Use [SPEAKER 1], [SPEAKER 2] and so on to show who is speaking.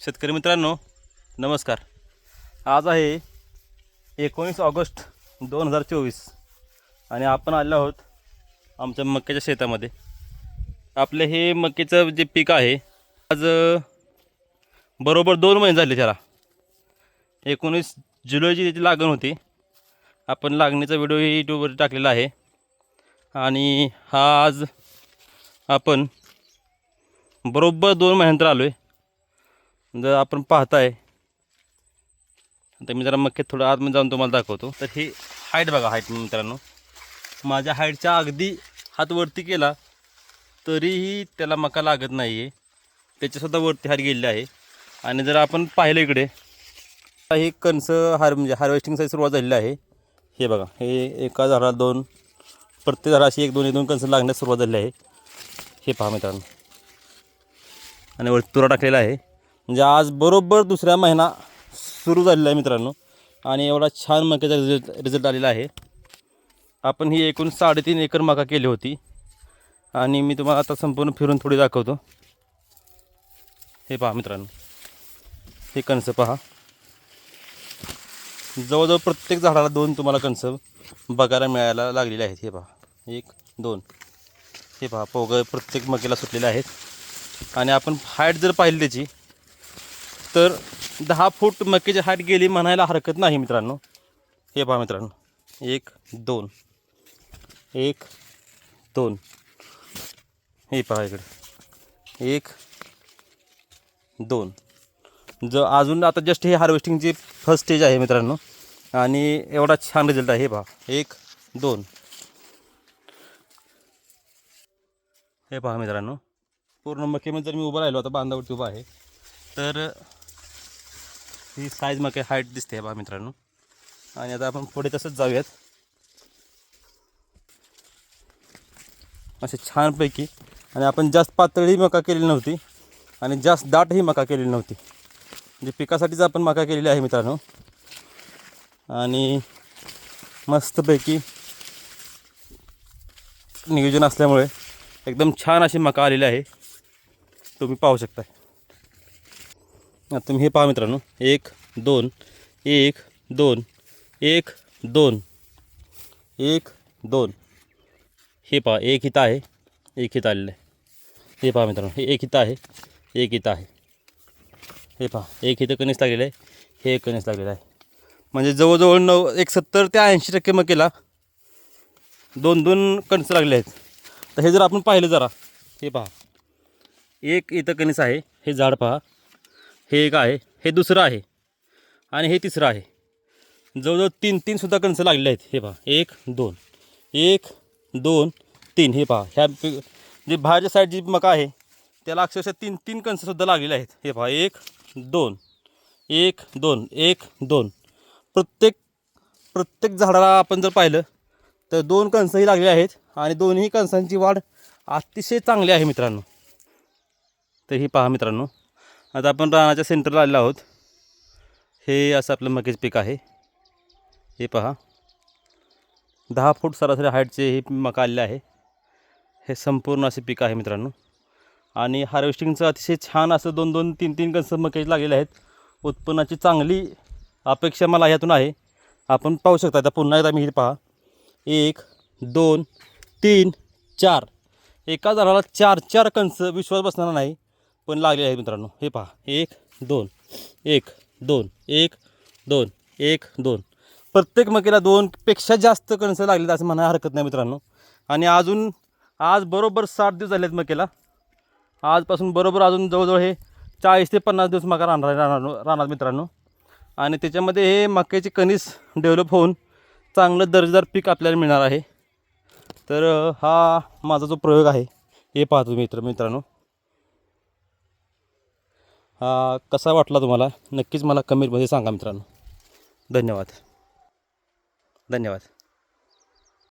[SPEAKER 1] शेतकरी मित्रांनो नमस्कार. आज आहे एकोणीस ऑगस्ट दोन हजार चोवीस आणि आपण आलो आहोत आमच्या मक्याच्या शेतामध्ये. आपलं हे मक्याचं जे पीक आहे आज बरोबर दोन महिने झाले त्याला. एकोणीस जुलैची त्याची लागण होती. आपण लागणीचा व्हिडिओ यूट्यूबवर टाकलेला आहे. आणि हा आज आपण बरोबर दोन महिन्यानंतर आलो आहे जर आपण पाहताय आता मी जरा मक्यात थोडं आतमध्ये जाऊन तुम्हाला दाखवतो. तर ही हाईट बघा हाईट मित्रांनो. माझ्या हाईटच्या अगदी हात वरती केला तरीही त्याला मका लागत नाही आहे त्याच्यासुद्धा वरती हार गेलेले आहे. आणि जर आपण पाहिलं इकडे हे कणस हार म्हणजे हार्वेस्टिंगसाठी सुरुवात झालेली आहे. हे बघा हे एका झाडाला दोन प्रत्येक झाडा अशी एक दोन एक दोन कणसं लागण्यास सुरुवात झालेली आहे. हे पहा मित्रांनो. आणि वर तुरा टाकलेला आहे. म्हणजे आज बरोबर दुसरा महिना सुरू झालेला आहे मित्रांनो. आणि एवढा छान मक्याचा रिझल्ट रिझल्ट आलेला आहे. आपण ही एकूण साडेतीन एकर मका केली होती. आणि मी तुम्हाला आता संपूर्ण फिरून थोडी दाखवतो. हे पहा मित्रांनो. हे कणस पहा. जवळजवळ प्रत्येक झाडाला दोन तुम्हाला कणस बघायला मिळायला लागलेले आहेत. हे पहा. एक दोन. हे पहा पोग प्रत्येक मकेला सुटलेले आहेत. आणि आपण हाईट जर पाहिली त्याची तर दहा फूट मक्याची हाईट गेली म्हणायला हरकत नाही मित्रांनो. हे पहा मित्रांनो. एक दोन. एक दोन. हे पहा इकडे. एक दोन. ज अजून आता जस्ट हे हार्वेस्टिंगची फर्स्ट स्टेज आहे मित्रांनो. आणि एवढा छान रिझल्ट आहे. हे पहा. एक दोन. हे पहा मित्रांनो. पूर्ण मक्यामध्ये जर मी उभं राहिलो आता बांधावरती उभा आहे. तर ही साईज मके हाईट दिसते हे बा मित्रांनो. आणि आता आपण पुढे तसंच जाऊयात. असे छानपैकी. आणि आपण जास्त पातळी मका केलेली नव्हती. आणि जास्त दाटही मका केलेली नव्हती. म्हणजे पिकासाठीच आपण मका केलेली आहे मित्रांनो. आणि मस्तपैकी नियोजन असल्यामुळे एकदम छान अशी मका आलेली आहे. तुम्ही पाहू शकता तुम्ही हे पहा मित्रांनो. एक दोन एक दोन एक दोन एक दोन. हे पहा एक इथं आहे एक इथं आलेलं आहे. हे पहा मित्रांनो हे एक इथं आहे एक इथं आहे. हे पहा एक इथं कणीस लागलेलं आहे हे एक कणीस लागलेलं आहे. म्हणजे जवळजवळ नऊ एक सत्तर ते ऐंशी टक्के मकेला दोन दोन कणसं लागले आहेत. तर हे जर आपण पाहिलं जरा हे पहा. एक इथं कणीस आहे हे झाड पहा. हे एक आहे हे दुसरं आहे आणि हे तिसरं आहे. जवळजवळ तीन तीनसुद्धा कणसं लागलेले आहेत. हे पहा एक दोन. एक दोन तीन. हे पहा ह्या जे भाज्या बाहेरच्या साईड जी मका आहे त्याला अक्षरशः तीन तीन कणसंसुद्धा लागलेले आहेत. हे पहा एक दोन. एक दोन. एक दोन. प्रत्येक प्रत्येक झाडाला आपण जर पाहिलं तर दोन कणसंही लागले आहेत आणि दोन्ही कणसांची वाढ अतिशय चांगली आहे मित्रांनो. तर ही पहा मित्रांनो आता आपण रानाच्या सेंटरला आलेलो आहोत. हे असं आपलं मकेच पीक आहे. हे पहा. दहा फूट सरासरी हाईटचे हे मका आलेले आहे. हे संपूर्ण असे पीक आहे मित्रांनो. आणि हार्वेस्टिंगचं अतिशय छान असं दोन दोन तीन तीन कणसं मकेज लागलेले आहेत. उत्पन्नाची चांगली अपेक्षा मला ह्यातून आहे. आपण पाहू शकता आता पुन्हा एकदा मी हे पहा. एक दोन तीन चार. एका झाडाला चार चार कणस विश्वास बसणार नाही. पण लागले आहेत मित्रांनो. हे पहा. एक दोन. एक दोन. एक दोन. एक दोन. प्रत्येक मकेला दोनपेक्षा जास्त कणसं लागलेत असं म्हणायला हरकत नाही मित्रांनो. आणि अजून आज बरोबर साठ दिवस झाले आहेत मकेला. आजपासून बरोबर अजून जवळजवळ हे चाळीस ते पन्नास दिवस मका राहणार राहणार राहणार मित्रांनो. आणि त्याच्यामध्ये हे मक्याचे कणीस डेव्हलप होऊन चांगलं दर्जेदार पीक आपल्याला मिळणार आहे. तर हा माझा जो प्रयोग आहे हे पाहतो मित्र मित्रांनो. हा कसा वाटला तुम्हाला? नक्कीच मला कमेंटमध्ये सांगा मित्रांनो. धन्यवाद. धन्यवाद.